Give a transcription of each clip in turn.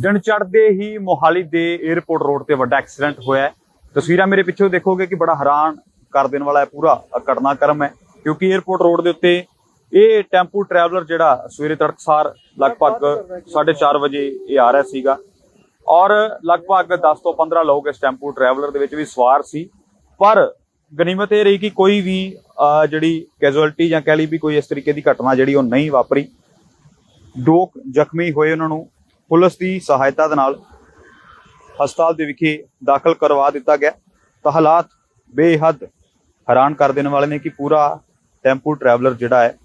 ਦਿਨ ਚੜ੍ਹਦੇ ਹੀ ਮੋਹਾਲੀ ਦੇ 에ਅਰਪੋਰਟ ਰੋਡ ਤੇ ਵੱਡਾ ਐਕਸੀਡੈਂਟ ਹੋਇਆ ਤਸਵੀਰਾਂ ਮੇਰੇ ਪਿੱਛੇ ਦੇਖੋਗੇ ਕਿ ਬੜਾ ਹੈਰਾਨ ਕਰ ਦੇਣ ਵਾਲਾ ਹੈ ਪੂਰਾ ਘਟਨਾਕ੍ਰਮ ਹੈ ਕਿਉਂਕਿ 에ਅਰਪੋਰਟ ਰੋਡ ਦੇ ਉੱਤੇ ਇਹ ਟੈਂਪੂ ਟਰੈਵਲਰ ਜਿਹੜਾ ਸਵੇਰੇ ਤੜਕਸਾਰ ਲਗਭਗ 4:30 ਵਜੇ ਇਹ ਆ ਰਿਹਾ ਸੀਗਾ। ਔਰ ਲਗਭਗ 10 ਤੋਂ 15 ਲੋਕ ਇਸ ਟੈਂਪੂ ਟਰੈਵਲਰ ਦੇ ਵਿੱਚ ਵੀ ਸਵਾਰ ਸੀ। ਪਰ ਗਨੀਮਤ ਇਹ ਰਹੀ ਕਿ ਕੋਈ ਵੀ ਅਹ, ਜਿਹੜੀ ਕੈਜੁਅਲਟੀ ਜਾਂ ਕਹਿ ਲਈ ਵੀ ਕੋਈ ਇਸ ਤਰੀਕੇ ਦੀ ਘਟਨਾ ਜਿਹੜੀ ਉਹ ਨਹੀਂ ਵਾਪਰੀ। ਦੋ ਜ਼ਖਮੀ ਹੋਏ ਉਹਨਾਂ ਨੂੰ ਪੁਲਿਸ ਦੀ ਸਹਾਇਤਾ ਦੇ ਨਾਲ ਹਸਪਤਾਲ ਦੇ ਵਿਖੇ ਦਾਖਲ ਕਰਵਾ ਦਿੱਤਾ ਗਿਆ। ਤਾਂ ਹਾਲਾਤ ਬੇਹੱਦ ਹੈਰਾਨ ਕਰ ਦੇਣ ਵਾਲੇ ਨੇ ਕਿ ਪੂਰਾ ਟੈਂਪੂ ਟਰੈਵਲਰ ਜਿਹੜਾ ਹੈ,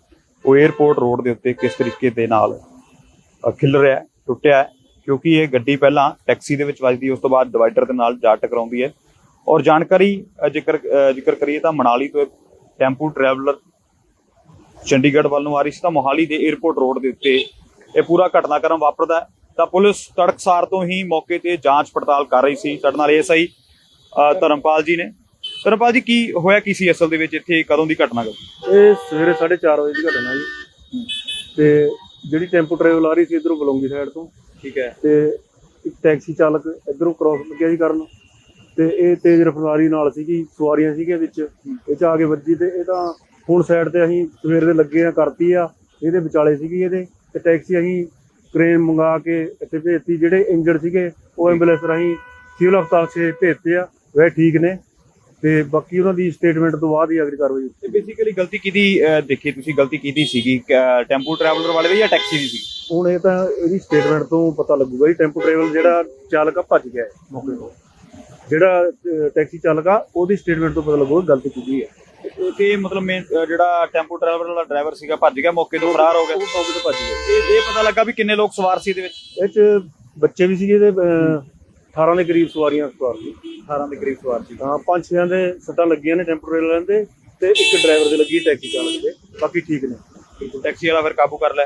ਉਹ 에ਅਰਪੋਰਟ ਰੋਡ ਦੇ ਉੱਤੇ ਕਿਸ ਤਰੀਕੇ ਦੇ ਨਾਲ ਖਿਲ ਰਿਹਾ ਹੈ, ਟੁੱਟਿਆ ਹੈ, ਕਿਉਂਕਿ ਇਹ ਗੱਡੀ ਪਹਿਲਾਂ ਟੈਕਸੀ ਦੇ ਵਿੱਚ ਵੱਜਦੀ ਉਸ ਤੋਂ ਬਾਅਦ ਡਿਵਾਈਡਰ ਦੇ ਨਾਲ ਜਾ ਟਕਰਾਉਂਦੀ ਹੈ। ਔਰ ਜਾਣਕਾਰੀ ਜ਼ਿਕਰ ਜ਼ਿਕਰ ਕਰੀਏ ਤਾਂ ਮਨਾਲੀ ਤੋਂ ਇਹ ਟੈਂਪੂ ਟਰੈਵਲਰ ਚੰਡੀਗੜ੍ਹ ਵੱਲ ਨੂੰ ਆ ਰਹੀ ਸੀ। ਤਾਂ ਮੋਹਾਲੀ ਦੇ 에ਅਰਪੋਰਟ ਰੋਡ ਦੇ ਉੱਤੇ ਇਹ ਪੂਰਾ ਘਟਨਾਕ੍ਰਮ ਵਾਪਰਦਾ ਹੈ। ਤਾਂ ਪੁਲਿਸ ਤੜਕਸਾਰ ਤੋਂ ਹੀ ਮੌਕੇ ਤੇ ਜਾਂਚ ਪੜਤਾਲ ਕਰ ਰਹੀ ਸੀ। ਸਾਡੇ ਨਾਲ ਐਸਆਈ ਧਰਮਪਾਲ ਜੀ ਨੇ। ਧਰਮਪਾਲ ਜੀ ਕੀ ਹੋਇਆ ਕੀ ਸੀ ਅਸਲ ਦੇ ਵਿੱਚ? ਇੱਥੇ ਕਦੋਂ ਦੀ ਘਟਨਾ ਗਾ ਇਹ ਸਵੇਰੇ 4:30 ਵਜੇ ਦੀ ਘਟਨਾ ਜੀ। ਤੇ ਜਿਹੜੀ ਟੈਂਪੂ ਟਰੈਵਲ ਆ ਰਹੀ ਸੀ ਇਧਰੋਂ ਬਲੌਂਗੀ ਸਾਈਡ ਤੋਂ। ਠੀਕ ਹੈ। ਤੇ ਇੱਕ ਟੈਕਸੀ ਚਾਲਕ ਇਧਰੋਂ ਕ੍ਰਾਸ ਲੱਗਿਆ ਜੀ ਕਰਨ। ਤੇ ਇਹ ਤੇਜ਼ ਰਫ਼ਤਾਰੀ ਨਾਲ ਸੀਗੀ ਸਵਾਰੀਆਂ ਸੀਗੀਆਂ ਵਿੱਚ। ਇਹ ਚ ਆ ਕੇ ਵੱਜੀ ਤੇ ਇਹ ਤਾਂ ਹੁਣ ਸਾਈਡ ਤੇ ਅਸੀਂ ਸਵੇਰ ਦੇ ਲੱਗੇ ਆ ਕਰਤੀ ਆ। ਇਹਦੇ ਵਿਚਾਲੇ ਸੀਗੀ ਇਹਦੇ। ਤੇ ਟੈਕਸੀ ਅਸੀਂ ਕ੍ਰੇਨ ਮੰਗਾ ਕੇ ਇੱਥੇ ਭੇਜਤੀ ਜਿਹੜੇ ਇੰਜਰਡ ਸੀਗੇ ਉਹ ਐਂਬੂਲੈਂਸ ਰਾਹੀਂ ਸਿਵਲ ਹਸਪਤਾਲ 'ਚ ਭੇਜਤੇ ਆ ਵੈ ਠੀਕ ਨੇ। ਤੇ ਬਾਕੀ ਉਹਨਾਂ ਦੀ ਸਟੇਟਮੈਂਟ ਤੋਂ ਬਾਅਦ ਹੀ ਅਗਲੀ ਕਾਰਵਾਈ ਤੇ ਬੇਸਿਕਲੀ ਗਲਤੀ ਕਿਹਦੀ ਅਹ, ਦੇਖੀ ਤੁਸੀਂ ਗਲਤੀ ਕਿਹਦੀ ਸੀਗੀ? ਕ- ਟੈਂਪੂ ਟਰੈਵਲਰ ਵਾਲੇ ਦੀ ਜਾਂ ਟੈਕਸੀ ਦੀ ਸੀ ਹੁਣ ਇਹ ਤਾਂ ਇਹਦੀ ਸਟੇਟਮੈਂਟ ਤੋਂ ਪਤਾ ਲੱਗੂਗਾ ਜੀ ਟੈਂਪੂ ਟਰੈਵਲ ਜਿਹੜਾ ਚਾਲਕ ਆ ਭੱਜ ਗਿਆ ਹੈ। ਮੌਕੇ ਤੋਂ। ਜਿਹੜਾ ਅਹ, ਟੈਕਸੀ ਚਾਲਕ ਆ ਉਹਦੀ ਸਟੇਟਮੈਂਟ ਤੋਂ ਪਤਾ ਲੱਗੂਗਾ ਗਲਤੀ ਕੀਤੀ ਹੈ। ਤੇ ਮਤਲਬ ਮੇਨ ਜਿਹੜਾ ਟੈਂਪੂ ਟਰੈਵਲਰ ਵਾਲਾ ਡਰਾਈਵਰ ਸੀਗਾ ਭੱਜ ਗਿਆ ਮੌਕੇ ਤੋਂ ਫਰਾਰ ਹੋ ਗਿਆ। ਉਹ ਮੌਕੇ ਤੋਂ ਭੱਜ ਗਿਆ ਇਹ ਇਹ ਪਤਾ ਲੱਗਾ ਵੀ ਕਿੰਨੇ ਲੋਕ ਸਵਾਰ ਸੀ ਇਹਦੇ ਵਿੱਚ? ਇਹ ਚ ਬੱਚੇ ਵੀ ਸੀਗੇ ਤੇ ਅਹ, 18 ਦੇ ਕਰੀਬ ਸਵਾਰੀਆਂ ਸਵਾਰ ਸੀ। 18 ਦੇ ਕਰੀਬ ਸਵਾਰ ਸੀ। ਤਾਂ ਪੰਜ ਛੇਆਂ ਦੇ ਸੱਟਾਂ ਲੱਗੀਆਂ ਨੇ ਟੈਂਪੂ ਟਰੈਵਲ ਵਾਲਿਆਂ ਦੇ ਤੇ ਇੱਕ ਡਰਾਈਵਰ ਦੇ ਲੱਗੀ ਟੈਕਸੀ ਚਾਲਕ ਦੇ। ਬਾਕੀ ਠੀਕ ਨੇ। ਟੈਕਸੀ ਵਾਲਾ ਫਿਰ ਕਾਬੂ ਕਰ ਲਿਆ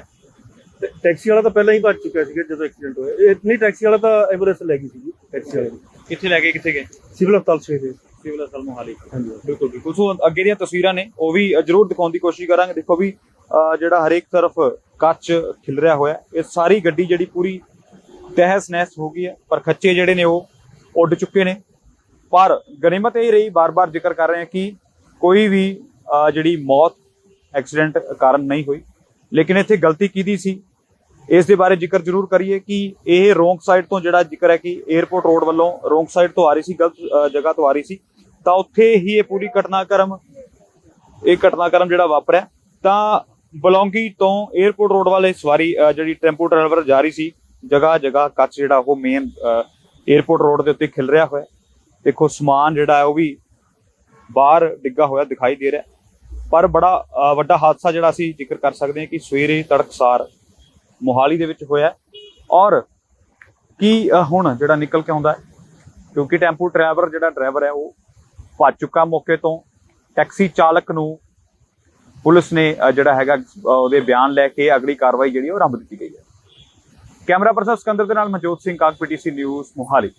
ਟੈਕਸੀ ਵਾਲਾ ਤਾਂ ਪਹਿਲਾਂ ਹੀ ਭੱਜ ਚੁੱਕਿਆ ਸੀਗਾ ਜਦੋਂ ਐਕਸੀਡੈਂਟ ਹੋਇਆ। ਇਹ ਨਹੀਂ ਟੈਕਸੀ ਵਾਲਾ ਤਾਂ ਐਂਬੂਲੈਂਸ ਲੈ ਗਈ ਸੀਗੀ। ਟੈਕਸੀ ਵਾਲੇ ਕਿੱਥੇ ਲੈ ਗਏ ਕਿੱਥੇ ਗਏ? ਸਿਵਲ ਹਸਪਤਾਲ ਛੇ ਦੇ। ਸਿਵਲ ਮੋਹਾਲੀ ਬਿਲਕੁਲ ਬਿਲਕੁਲ। ਸੋ ਅੱਗੇ ਦੀਆਂ ਤਸਵੀਰਾਂ ਨੇ ਉਹ ਵੀ ਜ਼ਰੂਰ ਦਿਖਾਉਣ ਦੀ ਕੋਸ਼ਿਸ਼ ਕਰਾਂਗੇ। ਦੇਖੋ ਵੀ ਜਿਹੜਾ ਹਰੇਕ ਤਰਫ ਕੱਚ ਖਿਲ ਰਿਹਾ ਹੋਇਆ ਇਹ ਸਾਰੀ ਗੱਡੀ ਜਿਹੜੀ ਪੂਰੀ ਤਹਿਸ ਨਹਿਸ ਹੋ ਗਈ ਹੈ ਪਰ ਖੱਚੇ ਜਿਹੜੇ ਨੇ ਉਹ ਉੱਡ ਚੁੱਕੇ ਨੇ। ਪਰ ਗਨੀਮਤ ਇਹ ਰਹੀ ਬਾਰ-ਬਾਰ ਜ਼ਿਕਰ ਕਰ ਰਹੇ ਹਾਂ ਕਿ ਕੋਈ ਵੀ ਜਿਹੜੀ ਮੌਤ ਐਕਸੀਡੈਂਟ ਕਾਰਨ ਨਹੀਂ ਹੋਈ। ਲੇਕਿਨ ਇੱਥੇ ਗਲਤੀ ਕਿਹਦੀ ਸੀ? ਇਸ ਦੇ ਬਾਰੇ ਜ਼ਿਕਰ ਜ਼ਰੂਰ ਕਰੀਏ ਕਿ ਇਹ ਰੋਂਗ ਸਾਈਡ ਤੋਂ ਜਿਹੜਾ ਜ਼ਿਕਰ ਹੈ ਕਿ 에ਅਰਪੋਰਟ ਰੋਡ ਵੱਲੋਂ ਰੋਂਗ ਸਾਈਡ ਤੋਂ ਆ ਰਹੀ ਸੀ ਗਲਤ ਜਗ੍ਹਾ ਤੋਂ ਆ ਰਹੀ ਸੀ। ਤਾਂ ਉੱਥੇ ਹੀ ਇਹ ਪੂਰੀ ਘਟਨਾਕ੍ਰਮ, ਇਹ ਘਟਨਾਕ੍ਰਮ ਜਿਹੜਾ ਵਾਪਰਿਆ। ਤਾਂ ਬਲੌਂਗੀ ਤੋਂ 에ਅਰਪੋਰਟ ਰੋਡ ਵਾਲੇ ਸਵਾਰੀ ਜਿਹੜੀ ਟੈਂਪੂ ਟਰੈਵਲਰ ਜਾ ਰਹੀ ਸੀ ਜਗ੍ਹਾ ਜਗ੍ਹਾ ਕੱਚ ਜਿਹੜਾ ਉਹ ਮੇਨ 에ਅਰਪੋਰਟ ਰੋਡ ਦੇ ਉੱਤੇ ਖਿਲ ਰਿਹਾ ਹੋਇਆ। ਦੇਖੋ, ਸਮਾਨ ਜਿਹੜਾ ਹੈ ਉਹ ਵੀ ਬਾਹਰ ਡਿੱਗਾ ਹੋਇਆ ਦਿਖਾਈ ਦੇ ਰਿਹਾ। ਪਰ ਬੜਾ ਵੱਡਾ ਹਾਦਸਾ ਜਿਹੜਾ ਅਸੀਂ ਜ਼ਿਕਰ ਕਰ ਸਕਦੇ ਹਾਂ ਕਿ ਸਵੇਰੇ ਤੜਕਸਾਰ ਮੋਹਾਲੀ ਦੇ ਵਿੱਚ ਹੋਇਆ। ਔਰ ਕੀ ਹੁਣ ਜਿਹੜਾ ਨਿਕਲ ਕੇ ਆਉਂਦਾ ਕਿਉਂਕਿ ਟੈਂਪੂ ਡਰਾਈਵਰ ਜਿਹੜਾ ਡਰਾਈਵਰ ਹੈ, ਉਹ ਭੱਜ ਚੁੱਕਾ ਮੌਕੇ ਤੋਂ। ਟੈਕਸੀ ਚਾਲਕ ਨੂੰ ਪੁਲਿਸ ਨੇ ਜਿਹੜਾ ਹੈਗਾ ਉਹਦੇ ਬਿਆਨ ਲੈ ਕੇ ਅਗਲੀ ਕਾਰਵਾਈ ਜਿਹੜੀ ਉਹ ਆਰੰਭ ਦਿੱਤੀ ਗਈ ਹੈ। ਕੈਮਰਾ ਪਰਸਨ ਸਿਕੰਦਰ ਦੇ ਨਾਲ ਮਨਜੋਤ ਸਿੰਘ ਕਾਂਗ ਪੀਟੀਸੀ ਨਿਊਜ਼, ਮੋਹਾਲੀ।